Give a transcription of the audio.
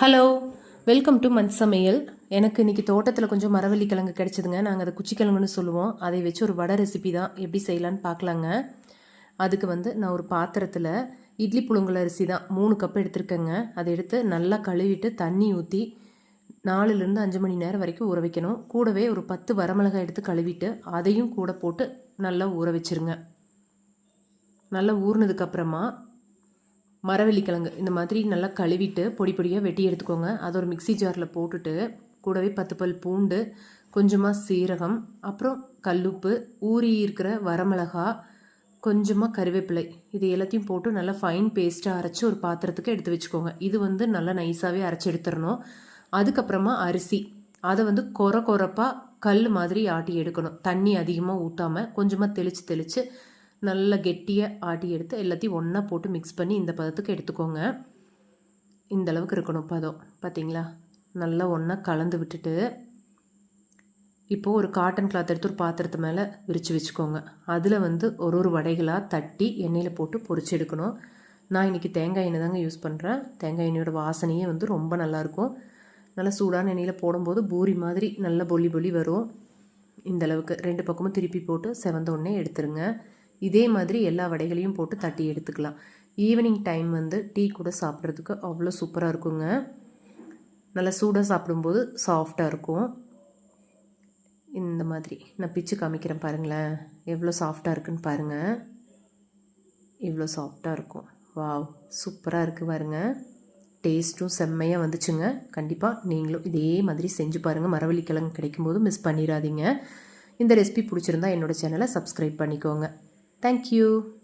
Hello welcome to மண் சமையல் எனக்கு இன்றைக்கி தோட்டத்தில் கொஞ்சம் மரவள்ளி கிழங்கு கிடச்சிதுங்க. நாங்கள் அதை குச்சிக்கிழங்குன்னு சொல்லுவோம். அதை வச்சு ஒரு வடை ரெசிபி தான். எப்படி செய்யலான்னு பார்க்கலாங்க. அதுக்கு வந்து நான் ஒரு பாத்திரத்தில் இட்லி புழுங்கல் அரிசி தான். மூணு கப் எடுத்திருக்கேங்க. அதை எடுத்து நல்லா கழுவிட்டு தண்ணி ஊற்றி நாலுலேருந்து அஞ்சு மணி நேரம் வரைக்கும் ஊற வைக்கணும். கூடவே ஒரு பத்து வரமிளகாய் எடுத்து கழுவிட்டு அதையும் கூட போட்டு நல்லா ஊற வச்சிருங்க. நல்லா ஊறினதுக்கப்புறமா மரவள்ளிக்கிழங்கு இந்த மாதிரி நல்லா கழுவிட்டு பொடி பொடியாக வெட்டி எடுத்துக்கோங்க. அதை ஒரு மிக்ஸி ஜாரில் போட்டுட்டு கூடவே பத்து பல் பூண்டு கொஞ்சமாக சீரகம் அப்புறம் கல்லுப்பு ஊறி இருக்கிற வரமிளகா கொஞ்சமாக கருவேப்பிலை. இது எல்லாத்தையும் போட்டு நல்லா ஃபைன் பேஸ்ட்டாக அரைச்சி ஒரு பாத்திரத்துக்கு எடுத்து வச்சுக்கோங்க. இது வந்து நல்லா நைஸாகவே அரைச்சி எடுத்துடணும். அதுக்கப்புறமா அரிசி. அதை வந்து கொர கொரப்பாக கல் மாதிரி ஆட்டி எடுக்கணும். தண்ணி அதிகமாக ஊற்றாமல் கொஞ்சமாக தெளித்து தெளித்து நல்லா கெட்டியாக ஆட்டி எடுத்து எல்லாத்தையும் ஒன்றா போட்டு மிக்ஸ் பண்ணி இந்த பதத்துக்கு எடுத்துக்கோங்க. இந்த அளவுக்கு இருக்கணும் பதம் பார்த்தீங்களா நல்லா ஒன்றா கலந்து விட்டுட்டு இப்போது ஒரு காட்டன் கிளாத் எடுத்து ஒரு பாத்திரத்து மேலே விரித்து வச்சுக்கோங்க. அதில் வந்து ஒரு ஒரு வடைகளாக தட்டி எண்ணெயில் போட்டு பொரிச்சு எடுக்கணும். நான் இன்றைக்கி தேங்காய் எண்ணெய் தாங்க யூஸ் பண்ணுறேன் தேங்காய் எண்ணெயோட வாசனையே வந்து ரொம்ப நல்லாயிருக்கும் நல்லா சூடான எண்ணெயில் போடும்போது பூரி மாதிரி நல்ல பொலி பொலி வரும். இந்த அளவுக்கு ரெண்டு பக்கமும் திருப்பி போட்டு செவந்த உடனே எடுத்துருங்க. இதே மாதிரி எல்லா வடைகளையும் போட்டு தட்டி எடுத்துக்கலாம். ஈவினிங் டைம் வந்து டீ கூட சாப்பிட்றதுக்கு அவ்வளோ சூப்பராக இருக்குங்க. நல்லா சூடாக சாப்பிடும்போது சாஃப்டாக இருக்கும். இந்த மாதிரி நான் பிச்சு காமிக்கிறேன் பாருங்களேன். எவ்வளோ சாஃப்டாக இருக்குன்னு பாருங்கள் இவ்வளோ சாஃப்டாக இருக்கும். வாவ் சூப்பராக இருக்குது பாருங்க. டேஸ்ட்டும் செம்மையாக வந்துச்சுங்க. கண்டிப்பாக நீங்களும் இதே மாதிரி செஞ்சு பாருங்கள் மரவள்ளி கிழங்கு கிடைக்கும்போது மிஸ் பண்ணிடாதீங்க. இந்த ரெசிபி பிடிச்சிருந்தா என்னோடய சேனலை சப்ஸ்கிரைப் பண்ணிக்கோங்க. Thank you.